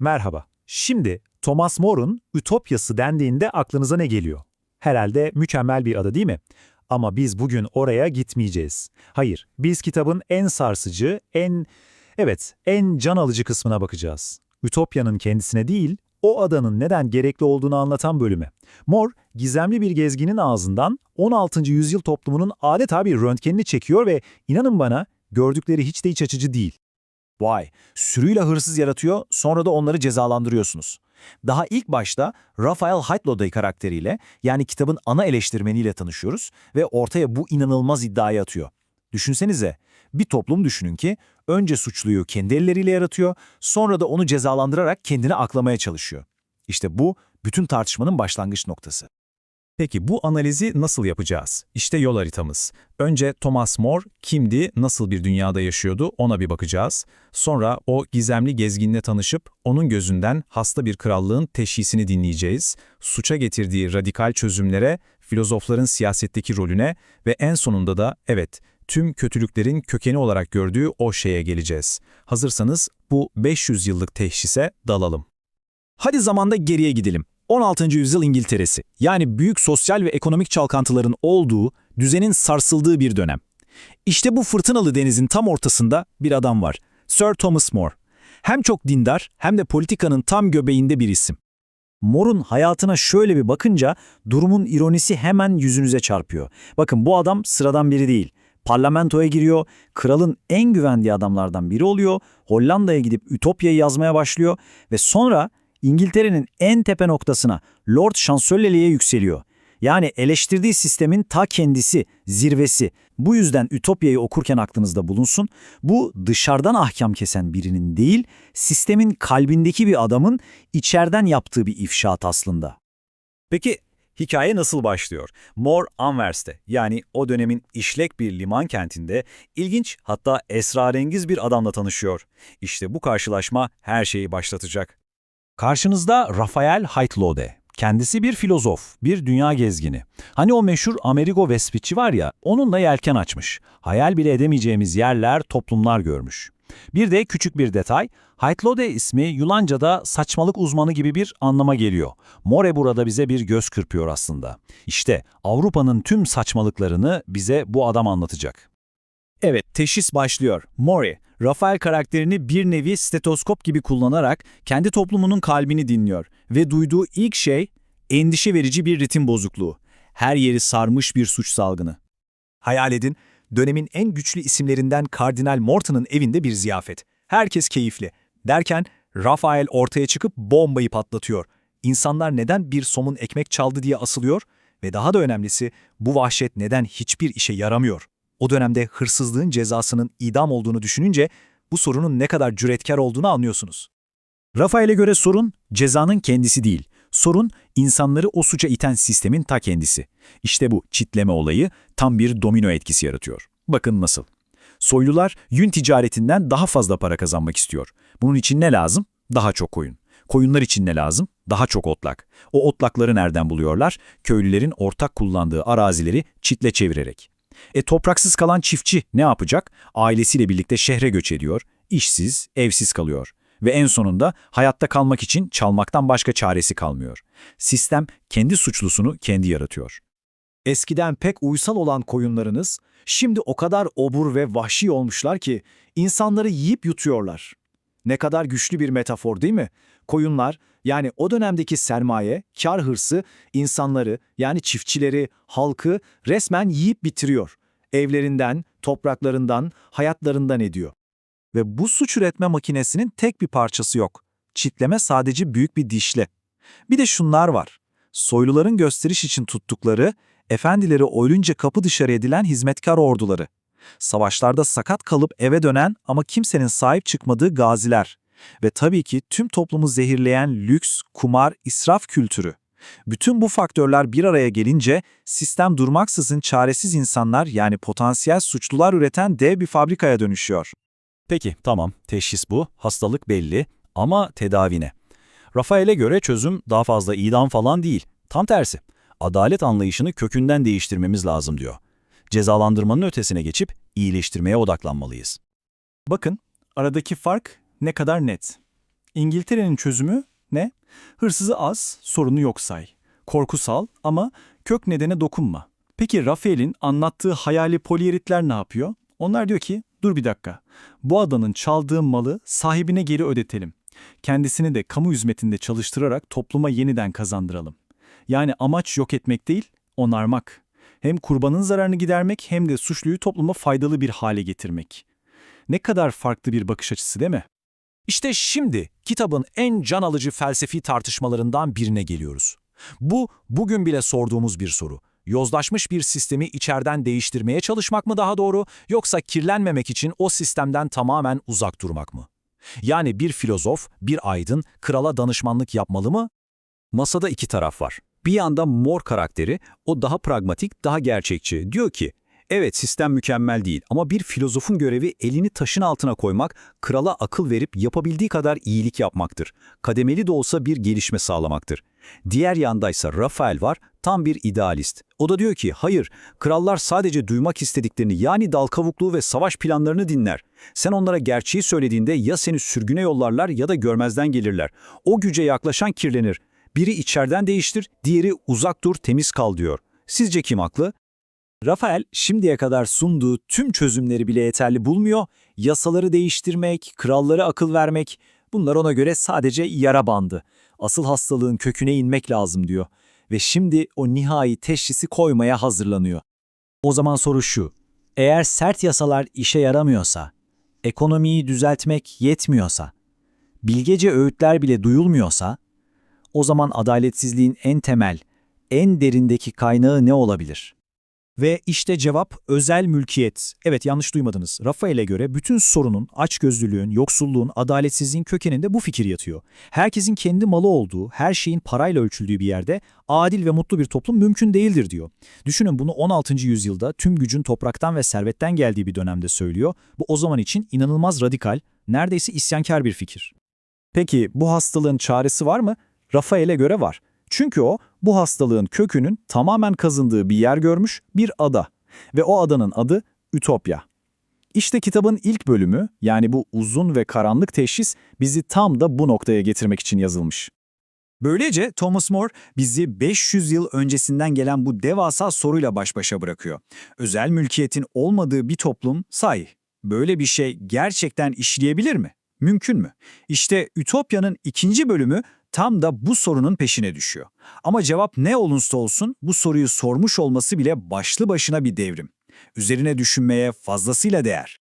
Merhaba. Şimdi Thomas More'un Ütopyası dendiğinde aklınıza ne geliyor? Herhalde mükemmel bir adı değil mi? Ama biz bugün oraya gitmeyeceğiz. Hayır, biz kitabın en sarsıcı, en, evet, en can alıcı kısmına bakacağız. Ütopya'nın kendisine değil, o adanın neden gerekli olduğunu anlatan bölüme. More, gizemli bir gezginin ağzından 16. yüzyıl toplumunun adeta bir röntgenini çekiyor ve inanın bana gördükleri hiç de iç açıcı değil. Vay, sürüyle hırsız yaratıyor, sonra da onları cezalandırıyorsunuz. Daha ilk başta Raphael Heitloday karakteriyle, yani kitabın ana eleştirmeniyle tanışıyoruz ve ortaya bu inanılmaz iddiayı atıyor. Düşünsenize, bir toplum düşünün ki önce suçluyu kendi elleriyle yaratıyor, sonra da onu cezalandırarak kendini aklamaya çalışıyor. İşte bu bütün tartışmanın başlangıç noktası. Peki bu analizi nasıl yapacağız? İşte yol haritamız. Önce Thomas More kimdi, nasıl bir dünyada yaşıyordu ona bir bakacağız. Sonra o gizemli gezginle tanışıp onun gözünden hasta bir krallığın teşhisini dinleyeceğiz. Suça getirdiği radikal çözümlere, filozofların siyasetteki rolüne ve en sonunda da evet tüm kötülüklerin kökeni olarak gördüğü o şeye geleceğiz. Hazırsanız bu 500 yıllık teşhise dalalım. Hadi zamanda geriye gidelim. 16. yüzyıl İngiltere'si, yani büyük sosyal ve ekonomik çalkantıların olduğu, düzenin sarsıldığı bir dönem. İşte bu fırtınalı denizin tam ortasında bir adam var. Sir Thomas More. Hem çok dindar hem de politikanın tam göbeğinde bir isim. More'un hayatına şöyle bir bakınca durumun ironisi hemen yüzünüze çarpıyor. Bakın bu adam sıradan biri değil. Parlamentoya giriyor, kralın en güvendiği adamlardan biri oluyor, Hollanda'ya gidip Ütopya'yı yazmaya başlıyor ve sonra İngiltere'nin en tepe noktasına Lord Şansölyeliğe yükseliyor. Yani eleştirdiği sistemin ta kendisi, zirvesi. Bu yüzden Ütopya'yı okurken aklınızda bulunsun. Bu dışarıdan ahkam kesen birinin değil, sistemin kalbindeki bir adamın içeriden yaptığı bir ifşaat aslında. Peki hikaye nasıl başlıyor? More Anvers'te yani o dönemin işlek bir liman kentinde ilginç hatta esrarengiz bir adamla tanışıyor. İşte bu karşılaşma her şeyi başlatacak. Karşınızda Raphael Heitlode. Kendisi bir filozof, bir dünya gezgini. Hani o meşhur Amerigo Vespucci var ya, onunla yelken açmış. Hayal bile edemeyeceğimiz yerler, toplumlar görmüş. Bir de küçük bir detay, Heitlode ismi Yunanca'da saçmalık uzmanı gibi bir anlama geliyor. More burada bize bir göz kırpıyor aslında. İşte Avrupa'nın tüm saçmalıklarını bize bu adam anlatacak. Evet, teşhis başlıyor. Mori, Rafael karakterini bir nevi stetoskop gibi kullanarak kendi toplumunun kalbini dinliyor ve duyduğu ilk şey endişe verici bir ritim bozukluğu. Her yeri sarmış bir suç salgını. Hayal edin, dönemin en güçlü isimlerinden Kardinal Morton'un evinde bir ziyafet. Herkes keyifli. Derken Rafael ortaya çıkıp bombayı patlatıyor. İnsanlar neden bir somun ekmek çaldı diye asılıyor ve daha da önemlisi bu vahşet neden hiçbir işe yaramıyor. O dönemde hırsızlığın cezasının idam olduğunu düşününce bu sorunun ne kadar cüretkar olduğunu anlıyorsunuz. Rafael'e göre sorun cezanın kendisi değil. Sorun insanları o suça iten sistemin ta kendisi. İşte bu çitleme olayı tam bir domino etkisi yaratıyor. Bakın nasıl. Soylular yün ticaretinden daha fazla para kazanmak istiyor. Bunun için ne lazım? Daha çok koyun. Koyunlar için ne lazım? Daha çok otlak. O otlakları nereden buluyorlar? Köylülerin ortak kullandığı arazileri çitle çevirerek. E topraksız kalan çiftçi ne yapacak? Ailesiyle birlikte şehre göç ediyor, işsiz, evsiz kalıyor. Ve en sonunda hayatta kalmak için çalmaktan başka çaresi kalmıyor. Sistem kendi suçlusunu kendi yaratıyor. Eskiden pek uysal olan koyunlarınız şimdi o kadar obur ve vahşi olmuşlar ki insanları yiyip yutuyorlar. Ne kadar güçlü bir metafor değil mi? Koyunlar yani o dönemdeki sermaye, kar hırsı insanları yani çiftçileri, halkı resmen yiyip bitiriyor. Evlerinden, topraklarından, hayatlarından ediyor. Ve bu suç üretme makinesinin tek bir parçası yok. Çitleme sadece büyük bir dişle. Bir de şunlar var. Soyluların gösteriş için tuttukları, efendileri oylunca kapı dışarı edilen hizmetkar orduları. Savaşlarda sakat kalıp eve dönen ama kimsenin sahip çıkmadığı gaziler. Ve tabii ki tüm toplumu zehirleyen lüks, kumar, israf kültürü. Bütün bu faktörler bir araya gelince sistem durmaksızın çaresiz insanlar yani potansiyel suçlular üreten dev bir fabrikaya dönüşüyor. Peki tamam teşhis bu, hastalık belli ama tedavi ne? Rafael'e göre çözüm daha fazla idam falan değil. Tam tersi. Adalet anlayışını kökünden değiştirmemiz lazım diyor. Cezalandırmanın ötesine geçip iyileştirmeye odaklanmalıyız. Bakın aradaki fark ne kadar net. İngiltere'nin çözümü ne? Hırsızı az, sorunu yok say. Korkusal ama kök nedene dokunma. Peki Rafael'in anlattığı hayali polieritler ne yapıyor? Onlar diyor ki, dur bir dakika. Bu adanın çaldığı malı sahibine geri ödetelim. Kendisini de kamu hizmetinde çalıştırarak topluma yeniden kazandıralım. Yani amaç yok etmek değil, onarmak. Hem kurbanın zararını gidermek hem de suçluyu topluma faydalı bir hale getirmek. Ne kadar farklı bir bakış açısı değil mi? İşte şimdi kitabın en can alıcı felsefi tartışmalarından birine geliyoruz. Bu, bugün bile sorduğumuz bir soru. Yozlaşmış bir sistemi içeriden değiştirmeye çalışmak mı daha doğru, yoksa kirlenmemek için o sistemden tamamen uzak durmak mı? Yani bir filozof, bir aydın krala danışmanlık yapmalı mı? Masada iki taraf var. Bir yanda Mor karakteri, o daha pragmatik, daha gerçekçi. Diyor ki, evet sistem mükemmel değil ama bir filozofun görevi elini taşın altına koymak, krala akıl verip yapabildiği kadar iyilik yapmaktır. Kademeli de olsa bir gelişme sağlamaktır. Diğer yandaysa Rafael var, tam bir idealist. O da diyor ki, hayır, krallar sadece duymak istediklerini yani dal kavukluğu ve savaş planlarını dinler. Sen onlara gerçeği söylediğinde ya seni sürgüne yollarlar ya da görmezden gelirler. O güce yaklaşan kirlenir. Biri içeriden değiştir, diğeri uzak dur, temiz kal diyor. Sizce kim haklı? Rafael şimdiye kadar sunduğu tüm çözümleri bile yeterli bulmuyor. Yasaları değiştirmek, krallara akıl vermek bunlar ona göre sadece yara bandı. Asıl hastalığın köküne inmek lazım diyor. Ve şimdi o nihai teşhisi koymaya hazırlanıyor. O zaman soru şu. Eğer sert yasalar işe yaramıyorsa, ekonomiyi düzeltmek yetmiyorsa, bilgece öğütler bile duyulmuyorsa, o zaman adaletsizliğin en temel, en derindeki kaynağı ne olabilir? Ve işte cevap özel mülkiyet. Evet yanlış duymadınız. Rafael'e göre bütün sorunun, açgözlülüğün, yoksulluğun, adaletsizliğin kökeninde bu fikir yatıyor. Herkesin kendi malı olduğu, her şeyin parayla ölçüldüğü bir yerde adil ve mutlu bir toplum mümkün değildir diyor. Düşünün bunu 16. yüzyılda tüm gücün topraktan ve servetten geldiği bir dönemde söylüyor. Bu o zaman için inanılmaz radikal, neredeyse isyankar bir fikir. Peki bu hastalığın çaresi var mı? Rafael'e göre var. Çünkü o bu hastalığın kökünün tamamen kazındığı bir yer görmüş, bir ada. Ve o adanın adı Ütopya. İşte kitabın ilk bölümü, yani bu uzun ve karanlık teşhis bizi tam da bu noktaya getirmek için yazılmış. Böylece Thomas More bizi 500 yıl öncesinden gelen bu devasa soruyla baş başa bırakıyor. Özel mülkiyetin olmadığı bir toplum sahi böyle bir şey gerçekten işleyebilir mi? Mümkün mü? İşte Ütopya'nın ikinci bölümü tam da bu sorunun peşine düşüyor. Ama cevap ne olursa olsun bu soruyu sormuş olması bile başlı başına bir devrim. Üzerine düşünmeye fazlasıyla değer.